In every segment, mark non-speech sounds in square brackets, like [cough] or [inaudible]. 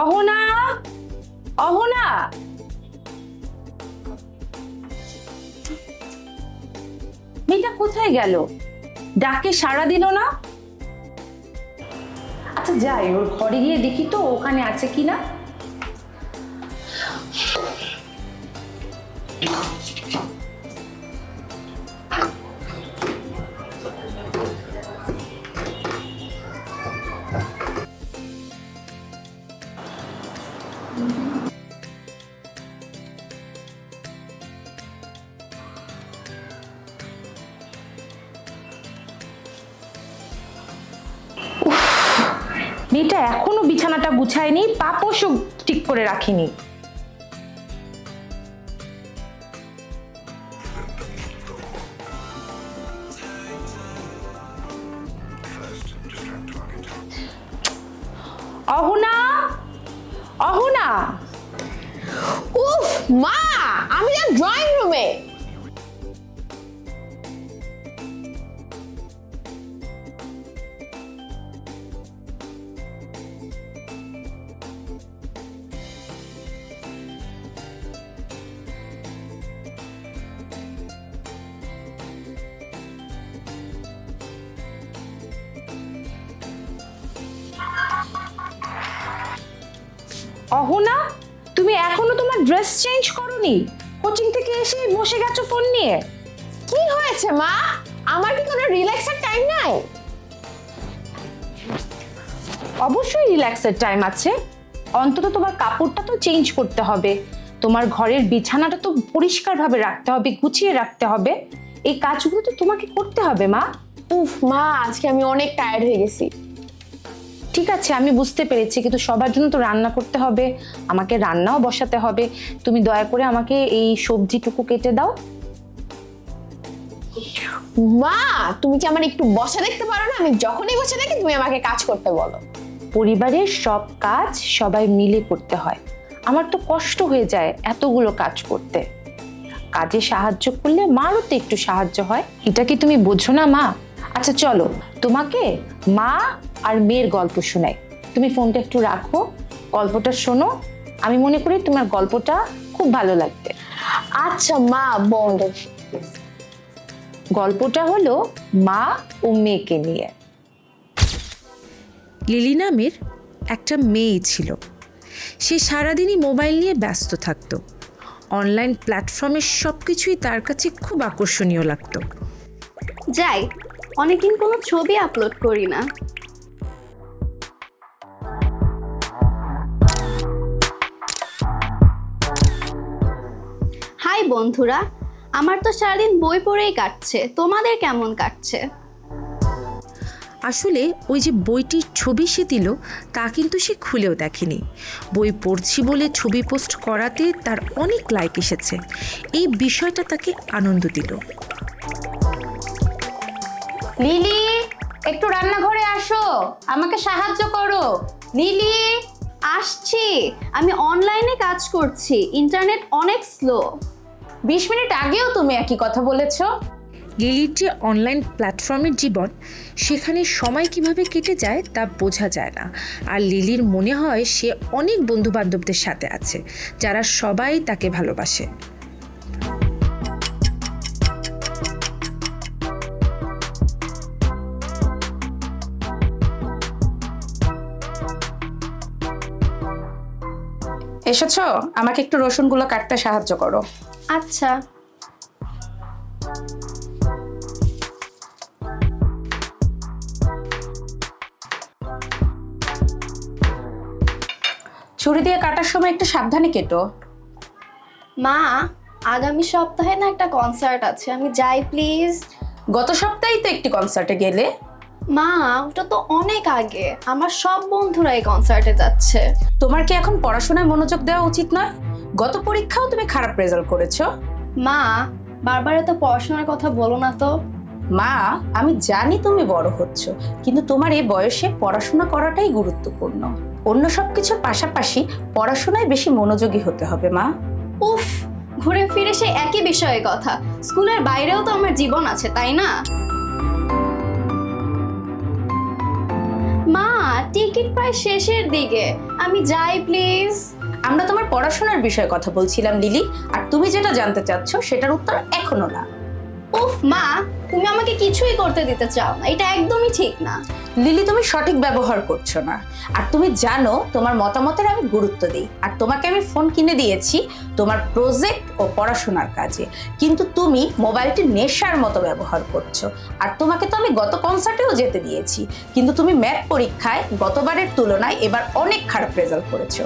অহনা অহনা। মেয়েটা কোথায় গেল? ডাকে সাড়া দিল না? আচ্ছা যাই, ওর ঘরে গিয়ে দেখি তো ওখানে আছে কিনা। মেয়েটা এখনও বিছানাটা গুছায়নি পাপোশও ঠিক করে রাখিনি। অহনা! অহনা! উফ, মা, আমি ড্রয়িং রুমে অহনা, তুমি এখনও তোমার ড্রেস চেঞ্জ করনি? কোচিং থেকে এসে বসে গেছো ফোন নিয়ে? কি হয়েছে, মা? আমার কি কোনো রিল্যাক্সের টাইম নাই? অবশ্যই রিল্যাক্সের টাইম আছে। অন্তত তোমার কাপড়টা তো চেঞ্জ করতে হবে। তোমার ঘরের বিছানাটা তো পরিষ্কারভাবে রাখতে হবে, গুছিয়ে রাখতে হবে। এই কাজগুলো তো তোমাকে করতে হবে, মা। উফ, মা, আজকে আমি অনেক টায়ার্ড হয়ে গেছি। ঠিক আছে আমি বুঝতে পেরেছি কিন্তু সবার জন্য তো রান্না করতে হবে আমাকে রান্নাও বসাতে হবে। তুমি দয়া করে আমাকে এই সবজিটুকু কেটে দাও। মা তুমি কি আমার একটু বসা দেখতে পারো না? আমি যখনই বসে দেখি তুমি আমাকে কাজ করতে বলো। পরিবারের সব কাজ সবাই মিলে করতে হয়। আমার তো কষ্ট হয়ে যায় এতগুলো কাজ করতে। কাজে সাহায্য করলে মারও তো একটু সাহায্য হয়। এটা কি তুমি বোঝো না মা? আচ্ছা চলো। তোমাকে মা আর মেয়ের গল্প শোনাই। তুমি ফোনটা একটু রাখো গল্পটা শোনো। আমি মনে করি তোমার গল্পটা খুব ভালো লাগবে। আচ্ছা মা বন্ধ গল্পটা হলো মা ও মেয়েকে নিয়ে। লিলি নামের একটা মেয়ে ছিল। সে সারাদিনই মোবাইল নিয়ে ব্যস্ত থাকতো। অনলাইন প্ল্যাটফর্মের সব কিছুই তার কাছে খুব আকর্ষণীয় লাগতো। যাই অনেকদিন কোনো ছবি আপলোড করি না। হাই বন্ধুরা, আমার তো সারাদিন বই পড়েই কাটছে। তোমাদের কেমন কাটছে? আসলে ওই যে বইটির ছবি সে দিল, তা কিন্তু সে খুলেও দেখেনি। বই পড়ছি বলে ছবি পোস্ট করাতে তার অনেক লাইক এসেছে। এই বিষয়টা তাকে আনন্দ দিল। লিলি, একটু রান্নাঘরে আসো। আমাকে সাহায্য করো। লিলি, আসছি। আমি অনলাইনে কাজ করছি। ইন্টারনেট অনেক স্লো। বিশ মিনিট আগেও তুমি একই কথা বলেছ। লিলির যে অনলাইন প্ল্যাটফর্মের জীবন, সেখানে সময় কীভাবে কেটে যায় তা বোঝা যায় না। আর লিলির মনে হয় সে অনেক বন্ধু বান্ধবদের সাথে আছে, যারা সবাই তাকে ভালোবাসে। এসেছ? আমাকে একটু রসুনগুলো কাটতে সাহায্য করো। আচ্ছা। ছুরি দিয়ে কাটার সময় একটু সাবধানে কেটো। মা আগামী সপ্তাহে না একটা কনসার্ট আছে আমি যাই প্লিজ। গত সপ্তাহেই তো একটি কনসার্টে গেলে। মা ওটা তো অনেক আগে। আমার সব বন্ধুরা এই কনসার্টে যাচ্ছে। তোমার কি এখন পড়াশোনায় মনোযোগ দেওয়া উচিত নয়? গত পরীক্ষাও তুমি খারাপ রেজাল্ট করেছ। মা বারবার এত পড়াশোনার কথা বলো না তো। মা আমি জানি তুমি বড় হচ্ছ কিন্তু তোমার এই বয়সে পড়াশোনা করাটাই গুরুত্বপূর্ণ। অন্য সব কিছুর পাশাপাশি পড়াশোনায় বেশি মনোযোগী হতে হবে মা। উফ ঘুরে ফিরে সেই একই বিষয়ে কথা। স্কুলের বাইরেও তো আমার জীবন আছে তাই না? টিকিট প্রায় শেষের দিকে। আমি যাই প্লিজ আমরা তোমার পড়াশোনার বিষয়ে কথা বলছিলাম লিলি। আর তুমি যেটা জানতে চাচ্ছ সেটার উত্তর এখনও না। উফ মা তুমি আমাকে কিছুই করতে দিতে চাও না। এটা একদমই ঠিক না। লিলি তুমি সঠিক ব্যবহার করছ না। আর তুমি জানো তোমার মতামতের আমি গুরুত্ব দিই। আর তোমাকে আমি ফোন কিনে দিয়েছি তোমার প্রজেক্ট ও পড়াশোনার কাজে। কিন্তু তুমি মোবাইলটি নেশার মতো ব্যবহার করছ। আর তোমাকে তো আমি গত কনসার্টেও যেতে দিয়েছি। কিন্তু তুমি ম্যাথ পরীক্ষায় গতবারের তুলনায় এবার অনেক খারাপ রেজাল্ট করেছ।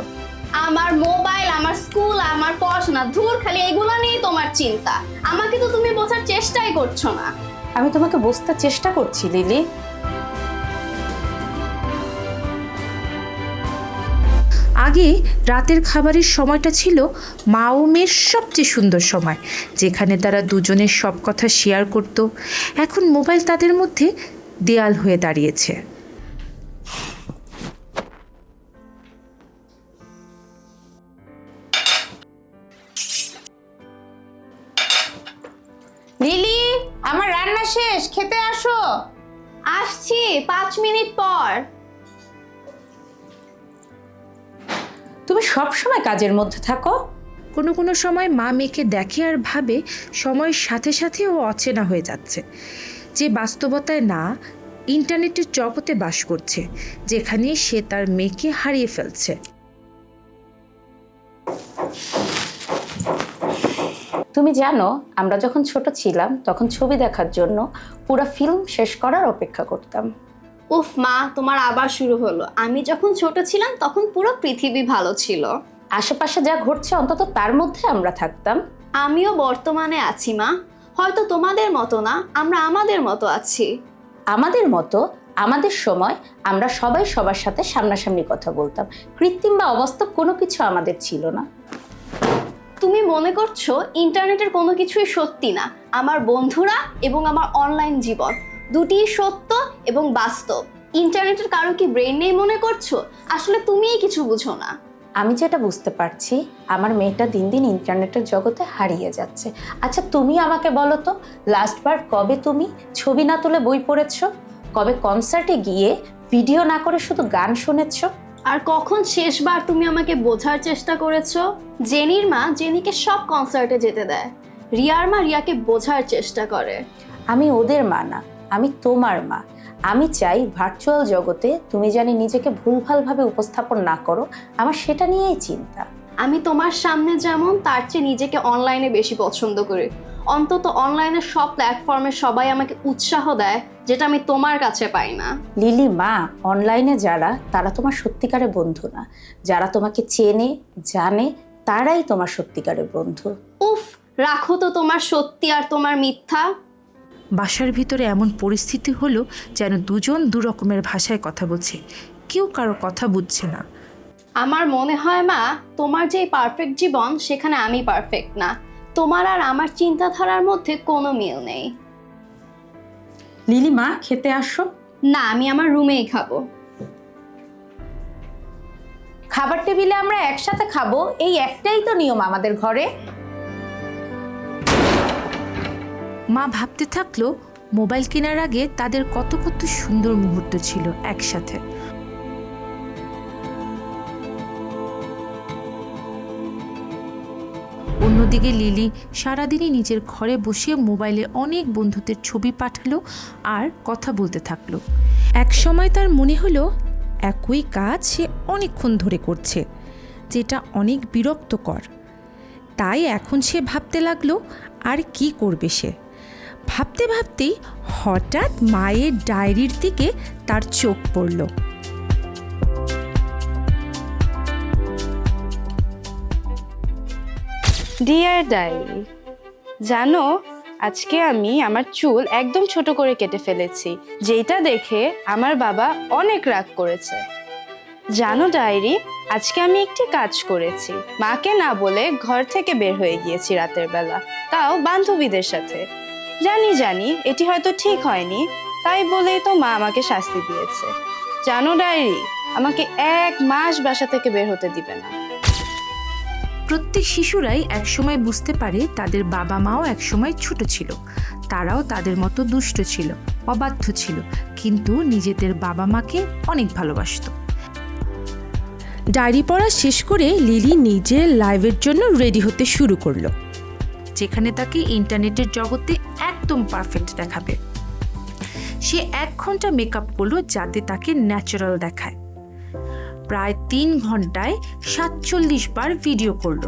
আমার মোবাইল আমার স্কুল আমার পড়াশোনা ধুর খালি এগুলো নিয়েই তোমার চিন্তা। আমাকে তো তুমি বোঝার চেষ্টাই করছ না। আমি তোমাকে বুঝতে চেষ্টা করছি লিলি। আগে রাতের খাবারের সময়টা ছিল মা ও মেয়ের সবচেয়ে সুন্দর সময় যেখানে তারা দুজনের সব কথা শেয়ার করত। এখন মোবাইল তাদের মধ্যে দেয়াল হয়ে দাঁড়িয়েছে। লিলি আমার রান্না শেষ খেতে আসো। আসছি পাঁচ মিনিট পর। তুমি সব সময় কাজের মধ্যে থাকো? কোনো কোনো সময় মা মেয়েকে দেখে আর ভাবে সময়ের সাথে সাথে ও অচেনা হয়ে যাচ্ছে। যে বাস্তবতায় না ইন্টারনেটের জগতে বাস করছে যেখানে সে তার মেয়েকে হারিয়ে ফেলছে। তুমি জানো আমরা যখন ছোট ছিলাম তখন ছবি দেখার জন্য পুরো ফিল্ম শেষ করার অপেক্ষা করতাম। উফ মা তোমার আবার শুরু হলো। আমি যখন ছোট ছিলাম তখন পুরো পৃথিবী ভালো ছিল। আশেপাশে যা ঘটছে অন্তত তার মধ্যে আমরা থাকতাম। আমিও বর্তমানে আছি মা। হয়তো তোমাদের মতো না আমরা আমাদের মতো আছি। আমাদের মতো আমাদের সময় আমরা সবাই সবার সাথে সামনাসামনি কথা বলতাম। কৃত্রিম বা অবাস্তব কোনো কিছু আমাদের ছিল না। তুমি মনে করছ ইন্টারনেটের কোনো কিছুই সত্যি না। আমার বন্ধুরা এবং আমার অনলাইন জীবন। দুটিই সত্য এবং বাস্তব। ইন্টারনেটের কারও কি ব্রেন নেই মনে করছ? আসলে তুমিই কিছু বুঝো না। আমি যেটা বুঝতে পারছি আমার মেয়েটা দিন দিন ইন্টারনেটের জগতে হারিয়ে যাচ্ছে। আচ্ছা তুমি আমাকে বলো তো লাস্টবার কবে তুমি ছবি না তুলে বই পড়েছ? কবে কনসার্টে গিয়ে ভিডিও না করে শুধু গান শুনেছো? আর কখন শেষবার তুমি আমাকে বোঝার চেষ্টা করেছ? জেনির মা জেনিকে সব কনসার্টে যেতে দেয়। রিয়ার মা রিয়াকে বোঝার চেষ্টা করে। আমি ওদের মা না আমি তোমার মা। আমি চাই ভার্চুয়াল জগতে তুমি জানি নিজেকে ভুলভালভাবে উপস্থাপন না করো। আমার সেটা নিয়েই চিন্তা। আমি তোমার সামনে যেমন তার চেয়ে নিজেকে অনলাইনে বেশি পছন্দ করি। অন্তত অনলাইনে সব প্ল্যাটফর্মে সবাই আমাকে উৎসাহ দেয় যেটা আমি তোমার কাছে পাই না। লিলি মা অনলাইনে যারা তারা তোমার সত্যিকারের বন্ধু না। যারা তোমাকে চেনে জানে তারাই তোমার সত্যিকারের বন্ধু। উফ রাখো তো তোমার সত্যি আর তোমার মিথ্যা। বাসার ভিতরে এমন পরিস্থিতি হলো যেন দুজন দু রকমের ভাষায় কথা বলছে। কেউ কারও কথা বুঝছে না। আমার মনে হয় মা তোমার যে পারফেক্ট জীবন সেখানে আমি পারফেক্ট না। তোমার আর আমার চিন্তাধারার মধ্যে কোনো মিল নেই। লিলি মা খেতে আসো। না আমি আমার রুমেই খাব। খাবার টেবিলে আমরা একসাথে খাব এই একটাই তো নিয়ম আমাদের ঘরে। মা ভাবতে থাকল, মোবাইল কেনার আগে তাদের কত কত সুন্দর মুহূর্ত ছিল একসাথে। অন্যদিকে লিলি সারাদিনই নিজের ঘরে বসে মোবাইলে অনেক বন্ধুদের ছবি পাঠালো আর কথা বলতে থাকল। এক সময় তার মনে হলো, একই কাজ সে অনেকক্ষণ ধরে করছে, যেটা অনেক বিরক্তকর। তাই এখন সে ভাবতে লাগল, আর কি করবে সে? ভাবতে ভাবতেই হঠাৎ মায়ের ডায়েরির দিকে তার চোখ পড়ল। ডিয়ার ডায়েরি জানো, আজকে আমি আমার চুল একদম ছোট করে কেটে ফেলেছি যেটা দেখে আমার বাবা অনেক রাগ করেছে। জানো ডায়েরি আজকে আমি একটি কাজ করেছি, মাকে না বলে ঘর থেকে বের হয়ে গিয়েছি রাতের বেলা, তাও বান্ধবীদের সাথে। জানি জানি, এটি হয়তো ঠিক হয়নি, তাই বলেই তো মা আমাকে শাস্তি দিয়েছে। জানো, ডায়েরি, আমাকে এক মাস বাসা থেকে বের হতে দিবে না। প্রত্যেক শিশুরাই একসময় বুঝতে পারে তাদের বাবা মাও একসময় ছোট ছিল। তারাও তাদের মতো দুষ্ট ছিল, অবাধ্য ছিল, কিন্তু নিজেদের বাবা মাকে অনেক ভালোবাসতো। ডায়েরি পড়া শেষ করে লিলি নিজের লাইভের জন্য রেডি হতে শুরু করল। যেখানে তাকে ইন্টারনেটের জগতে একদম পারফেক্ট দেখাবে। সে এক ঘণ্টা মেকআপ করল যাতে তাকে ন্যাচারাল দেখায়। প্রায় তিন ঘন্টায় সাতচল্লিশ বার ভিডিও করল।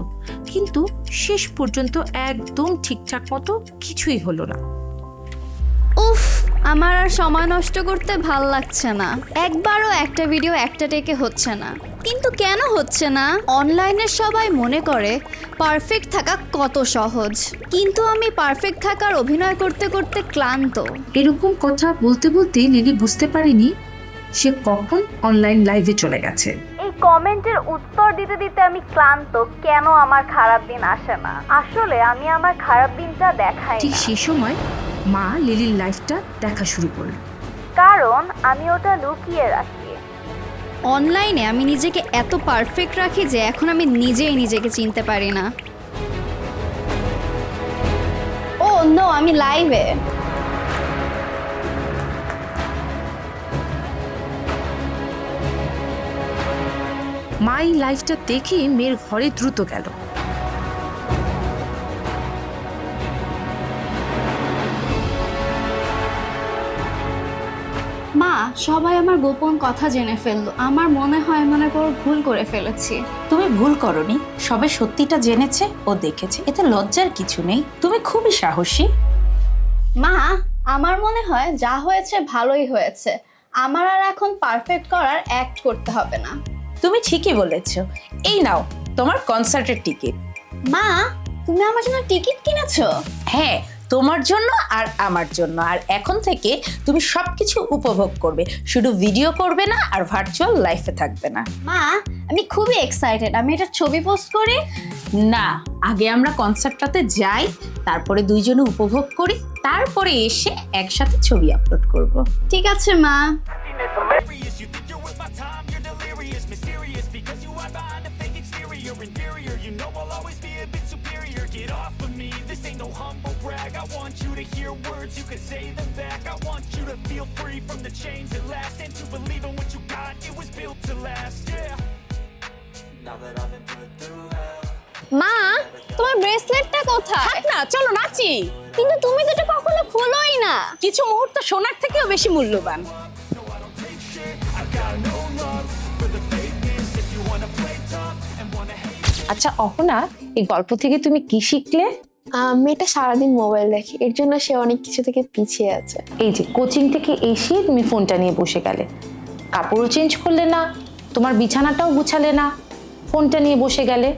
কিন্তু শেষ পর্যন্ত একদম ঠিকঠাক মতো কিছুই হলো না। উফ, আমার আর সময় নষ্ট করতে ভালো লাগছে না। একবারও একটা ভিডিও একটা টেকে হচ্ছে না। কিন্তু কেন হচ্ছে না? অনলাইনে সবাই মনে করে পারফেক্ট থাকা কত সহজ। কিন্তু আমি পারফেক্ট থাকার অভিনয় করতে করতে ক্লান্ত। এরকম কথা বলতে বলতে লিলি বুঝতে পারেনি সে কখন অনলাইন লাইভে চলে গেছে। এই কমেন্টের উত্তর দিতে দিতে আমি ক্লান্ত কেন আমার খারাপ দিন আসে না? আসলে আমি আমার খারাপ দিনটা দেখাই ঠিক সেই সময় মা লিলির লাইফটা দেখা শুরু করল। কারণ আমি ওটা লুকিয়ে রাখি। অনলাইনে আমি নিজেকে এত পারফেক্ট রাখি যে এখন আমি নিজেই নিজেকে চিনতে পারি না। ও নো আমি লাইভে মাই লাইফটা দেখে মেয়ের ঘরে দ্রুত গেল। মা সবাই আমার গোপন কথা জেনে ফেলল। আমার মনে হয় মনে করো ভুল করে ফেলেছি। তুমি ভুল করনি। সবে সত্যিটা জেনেছে ও দেখেছে। এতে লজ্জার কিছু নেই। তুমি খুবই সাহসী। মা আমার মনে হয় যা হয়েছে ভালোই হয়েছে। আমার আর এখন পারফেক্ট করার অ্যাক্ট করতে হবে না। তুমি ঠিকই বলেছ। এই নাও তোমার কনসার্টের টিকিট মা তুমি আমার জন্য টিকিট কিনেছো? হ্যাঁ তোমার জন্য আর আমার জন্য। আর এখন থেকে তুমি সবকিছু উপভোগ করবে। শুধু ভিডিও করবে না আর ভার্চুয়াল লাইফে থাকবে না। মা আমি খুবই এক্সাইটেড আমি এটা ছবি পোস্ট করি। না আগে আমরা কনসার্টটাতে যাই তারপরে দুইজনে উপভোগ করি তারপরে এসে একসাথে ছবি আপলোড করব। ঠিক আছে মা। মা তোমার ব্রেসলেটটা কোথায়? না চলো নাচি। কিন্তু তুমি তো এটা কখনো খোলোই না। কিছু মুহূর্ত সোনার থেকেও বেশি মূল্যবান। আচ্ছা অহনা এই গল্প থেকে তুমি কি শিখলে? মেয়েটা সারাদিন মোবাইল দেখে। এর জন্য সে অনেক কিছু থেকে পিছিয়ে আছে। এই যে কোচিং থেকে এসে তুমি ফোনটা নিয়ে বসে গেলে। কাপড়ও চেঞ্জ করলে না, তোমার বিছানাটাও গুছালে না, ফোনটা নিয়ে বসে গেলে।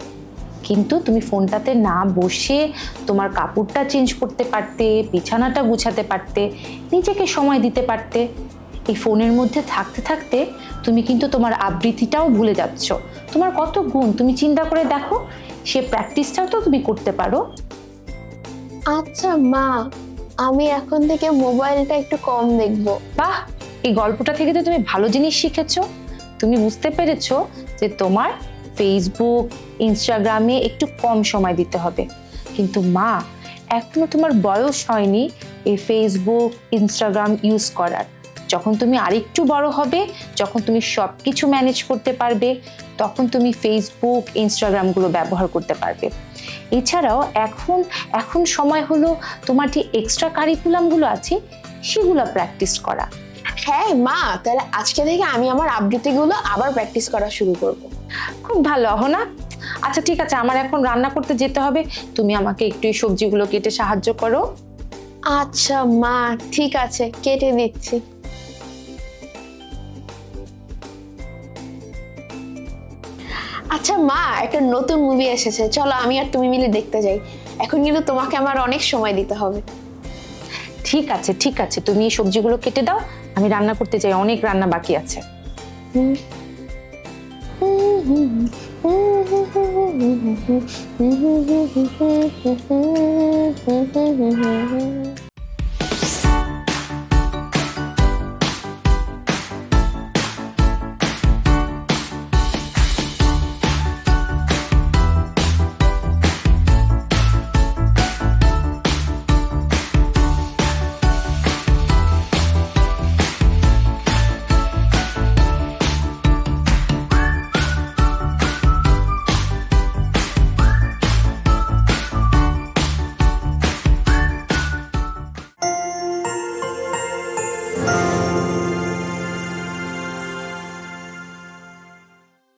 কিন্তু তুমি ফোনটাতে না বসে তোমার কাপড়টা চেঞ্জ করতে পারতে, বিছানাটা গুছাতে পারতে, নিজেকে সময় দিতে পারতে, এই ফোনের মধ্যে থাকতে থাকতে তুমি কিন্তু তোমার আবৃত্তিটাও ভুলে যাচ্ছ। তোমার কত গুণ, তুমি চিন্তা করে দেখো, সে প্র্যাকটিসটাও তো তুমি করতে পারো। আচ্ছা মা, আমি এখন থেকে মোবাইলটা একটু কম দেখব। বাহ! এই গল্পটা থেকে তো তুমি ভালো জিনিস শিখেছো। তুমি বুঝতে পেরেছ যে তোমার ফেসবুক ইনস্টাগ্রামে একটু কম সময় দিতে হবে। কিন্তু মা, এখনও তোমার বয়স হয়নি এই ফেসবুক ইনস্টাগ্রাম ইউজ করার। যখন তুমি আরেকটু বড় হবে যখন তুমি সব কিছু ম্যানেজ করতে পারবে তখন তুমি ফেসবুক ইনস্টাগ্রামগুলো ব্যবহার করতে পারবে। এছাড়াও এখন এখন সময় হলো তোমার যে এক্সট্রা কারিকুলামগুলো আছে সেগুলো প্র্যাকটিস করা। হ্যাঁ মা তাহলে আজকে থেকে আমি আমার আবৃত্তিগুলো আবার প্র্যাকটিস করা শুরু করব। খুব ভালো অহনা। আচ্ছা ঠিক আছে আমার এখন রান্না করতে যেতে হবে। তুমি আমাকে একটু এই সবজিগুলো কেটে সাহায্য করো। আচ্ছা মা ঠিক আছে কেটে দিচ্ছি। আচ্ছা মা একটা নতুন মুভি এসেছে। চলো আমি আর তুমি মিলে দেখতে যাই। এখন কিন্তু তোমাকে আমার অনেক সময় দিতে হবে। ঠিক আছে ঠিক আছে। তুমি এই সবজিগুলো কেটে দাও। আমি রান্না করতে চাই অনেক রান্না বাকি আছে। হুম [laughs]